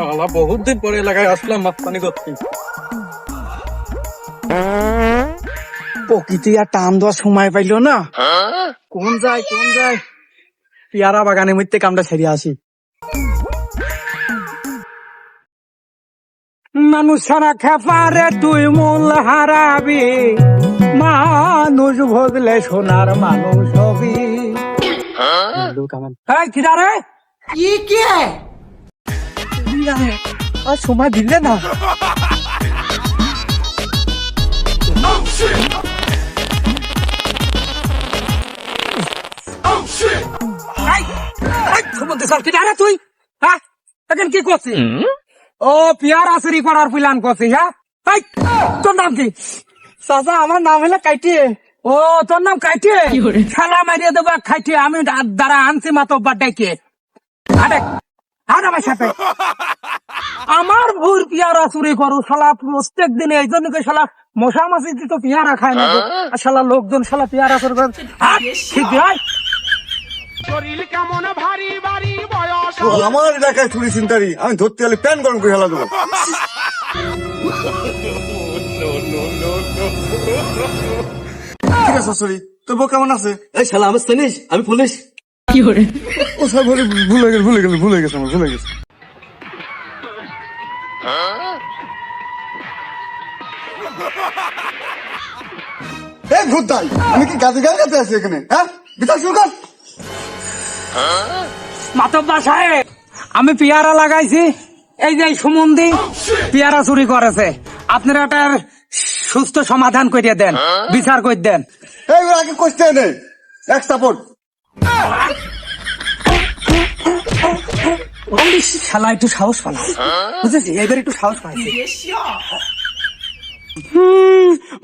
শালা বহুত দিন পরে এলাকায় আসলাম মাস্তানি করতে। প্রকৃতি আর টান দেওয়ার সময় পাইলো না। কোন যায় কোন যায়? পেয়ারা বাগানের মধ্যে কামটা ছেড়ে আসি। মানুষ সারা খেপারে তুই মূল হারাবি। মানুষ ভজলে সোনার মানুষ হবি। এই কিরা রে? ये যাবে আর সময় দিলে না। তুই হ্যাঁ? এখন কি হ্যাঁ? নাম কি? চাচা আমার নাম হলো কাইটিয়ে ও তোর নাম কাইটে? খেলা মারিয়ে দেবো খাইটে আমি দাঁড়া আনছি মাতো বাড্ডাইকে আরে আর আমার সাথে। আমার ভুর পিয়ারা চুরি করো শালা প্রত্যেক দিনে এই জন্য শালা মশা মাছি তো পিয়ারা খায় না আর শালা লোকজন শালা পিয়ারা চুরি করে। ঠিক নয় আমার এলাকায় চুরি চিন্তারি আমি ধরতে গেলে প্যান গরম করে হেলা দেবো। ঠিক আছে সরি? তোর বউ কেমন আছে? এই শালা আমি চিনিস আমি পুলিশ। ও সব ভুলে ভুলে গেছে ভুলে গেছে ভুলে গেছে আমার ভুলে গেছে। এই ভূত দাই আমি কি গাছে গান গাতে আছি এখানে? হ্যাঁ? বিচার শুরু কর। সাহেব আমি পেয়ারা লাগাইছি। এই যে সুমন্দি পেয়ারা চুরি করেছে। আপনারা এটার সুস্থ সমাধান করিয়ে দেন বিচার করে দেন। এই আগে কষতে নেই? এক সাপোর্ট ওই শালা একটু সাহস পালাইছে বুঝেছি এবার একটু সাহস পাইছে।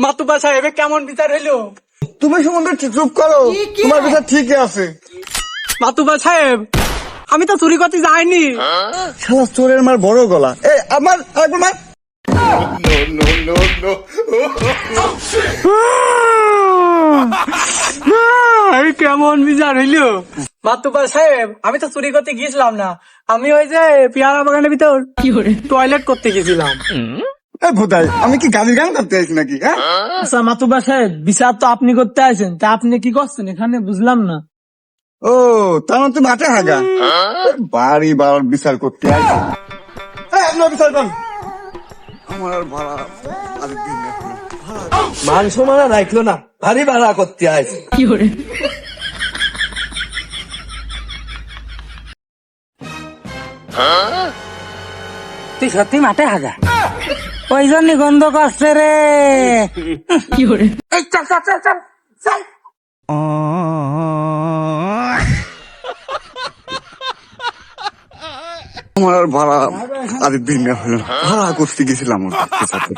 মাতুবা এবার কেমন বিচার হইল? তুমি সম্বন্ধে চুপ করো। তোমার বিচার ঠিকই আছে। মাতুবা সাহেব আমি তো চুরি করতে যাইনি। শালা চোরের মার বড় গলা। এ আমার একবার মার। কেমন বিচার হইল? মাতুবা সাহেব আমি তো চুরি করতে গিয়েছিলাম না। আমি ওই যে পেয়ারা বাগানের ভিতর টয়লেট করতে গেছিলাম আমি কি গাড়ি গান করতে আইছি নাকি হ্যাঁ? আচ্ছা মাতুবা সাহেব বিচার তো আপনি করতে আছেন তা আপনি কি করছেন? এখানে বুঝলাম না। ও তার মানে তুমি হাটে হাগা। বাড়ি বার বিচার করতে আপনার বিচার কর আমার আর ভাড়া। মান সম্মান আর রাখল না ভারী ভাড়া করতে আইস তুই সত্যি মাঠে হাগা? ওই জন্য গন্ধ করছে রে। চল আমার ভাড়া আর দিন হলো। ভাড়া করতে গেছিলাম। ওর সাথে